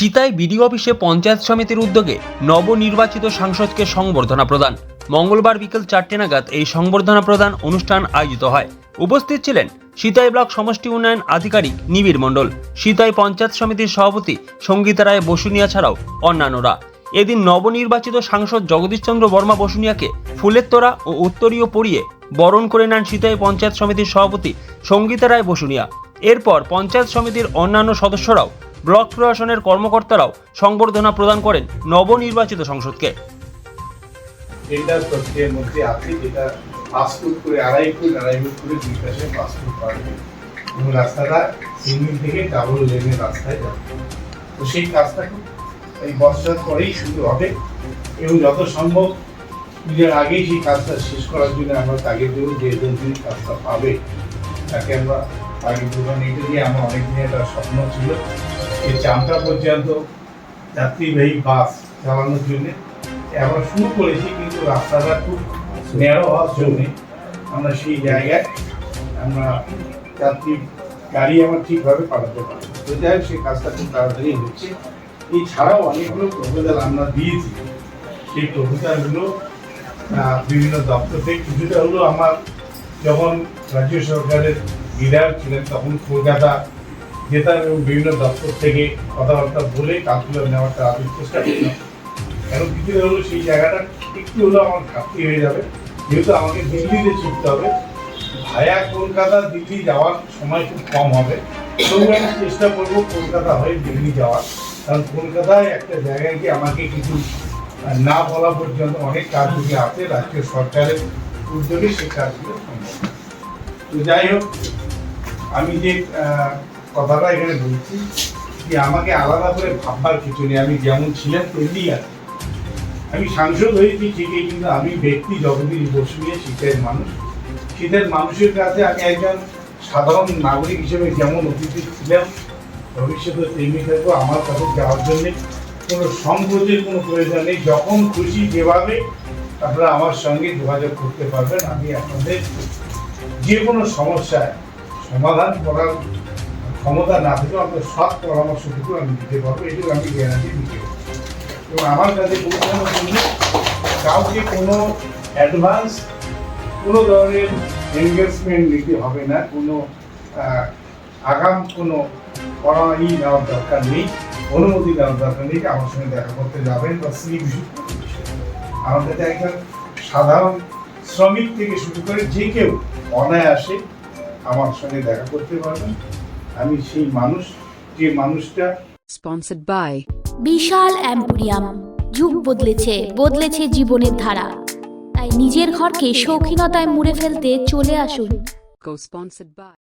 সীতায় BDO অফিসে পঞ্চায়েত সমিতির উদ্যোগে নবনির্বাচিত সাংসদকে সংবর্ধনা প্রদান। মঙ্গলবার বিকেল চারটে নাগাদ এই সংবর্ধনা প্রদান অনুষ্ঠান আয়োজিত হয়। উপস্থিত ছিলেন সীতাই ব্লক সমষ্টি উন্নয়ন আধিকারিক নিবিড় মণ্ডল, সীতাই পঞ্চায়েত সমিতির সভাপতি সঙ্গীতা রায় বসুনিয়া ছাড়াও অন্যান্যরা। এদিন নবনির্বাচিত সাংসদ জগদীশচন্দ্র বর্মা বসুনিয়াকে ফুলের তোড়া ও উত্তরীয় পরিয়ে বরণ করে নেন সীতাই পঞ্চায়েত সমিতির সভাপতি সঙ্গীতা রায় বসুনিয়া। এরপর পঞ্চায়েত সমিতির অন্যান্য সদস্যরাও ব্লক প্রশাসনের কর্মকর্তারাও সংবর্ধনা প্রদান করেন নবনির্বাচিত সংসদকে। রাস্তাটা রাস্তায় তো সেই কাজটা এই পরেই শুরু হবে। এবং যত সম্ভব আগেই সেই কাজটা শেষ করার জন্য আমরা তাকে দেবো যে এজেন্সি কাজটা পাবে, তাকে আমরা আগে দেবো এটা দিয়ে আমার অনেক দিনের একটা স্বপ্ন ছিল যে চামটা পর্যন্ত যাত্রীবাহী বাস চালানোর জন্য। আমরা শুরু করেছি কিন্তু রাস্তাটা খুব ন্যারো হওয়ার জন্যে আমরা সেই জায়গায় আমরা যাত্রী গাড়ি আমার ঠিকভাবে পাঠাতে পারি তো যাই হোক, সেই কাজটা খুব তাড়াতাড়ি হচ্ছে। এছাড়াও অনেকগুলো প্রপোজাল আমরা দিয়েছি। সেই প্রপোজালগুলো বিভিন্ন দপ্তর থেকে। কিছুটা হলো আমার যখন রাজ্য সরকারের বিধায়ক ছিলেন তখন কলকাতা যেতাম এবং বিভিন্ন দপ্তর থেকে কথাবার্তা বলে কাজগুলো নেওয়ার তাড়াতাড়ি চেষ্টা করতাম এখন কিছু হলো সেই জায়গাটা একটু হলো আমার ঘাটতি হয়ে যাবে। যেহেতু আমাকে দিল্লিতে ছুটতে হবে, ভায়া কলকাতা দিল্লি যাওয়ার সময় খুব কম হবে। তবু আমি চেষ্টা করব কলকাতা হয়ে দিল্লি যাওয়ার। কারণ কলকাতায় একটা জায়গায় গিয়ে আমাকে কিছু না বলা পর্যন্ত অনেক কাজগুলি আছে। রাজ্য সরকারের উদ্যোগে সেই কাজগুলো সম্ভব। তো যাই হোক আমি যে কথাটা এখানে বলছি যে আমাকে আলাদা করে ভাববার কিছু নেই। আমি যেমন ছিলাম তেমনি আছি। আমি সাংসদ হয়েছি ঠিকই, কিন্তু আমি ব্যক্তি জগদীশ বসু নিয়ে শীতের মানুষ, শীতের মানুষের কাছে আমি একজন সাধারণ নাগরিক হিসেবে যেমন অতিথি ছিলাম ভবিষ্যতে তেমনি থাকব আমার কাছে যাওয়ার জন্য কোনো সংকোচের কোনো প্রয়োজন নেই। যখন খুশি যেভাবে আপনারা আমার সঙ্গে যোগাযোগ করতে পারবেন। আমি আপনাদের যে কোনো সমস্যায় সমাধান করার ক্ষমতা না থাকলেও আপনার সৎ পরামর্শটুকু আমি দিতে পারব, এটুকু আমি গ্যারান্টি দিতে পারব। এবং আমার কাছে পৌঁছানোর জন্য কাউকে কোনো অ্যাডভান্স কোনো ধরনের এনগেজমেন্ট নিতে হবে না, কোনো আগাম কোনো পরামর্শ নেওয়ার দরকার নেই, অনুমতি নেওয়ার দরকার নেই, আমার সঙ্গে দেখা করতে যাবেন বা স্লিপ আমার কাছে একজন সাধারণ শ্রমিক থেকে শুরু করে যে কেউ অনায়াসে আমার সঙ্গে দেখা করতে পারবেন আমি সেই মানুষ যে মানুষটা স্পন্সার্ড বাই বিশাল অ্যাম্পোরিয়াম। যুগ বদলেছে বদলেছে জীবনের ধারা। তাই নিজের ঘরকে শৌখিনতায় মুড়ে ফেলতে চলে আসুন। Co-sponsored by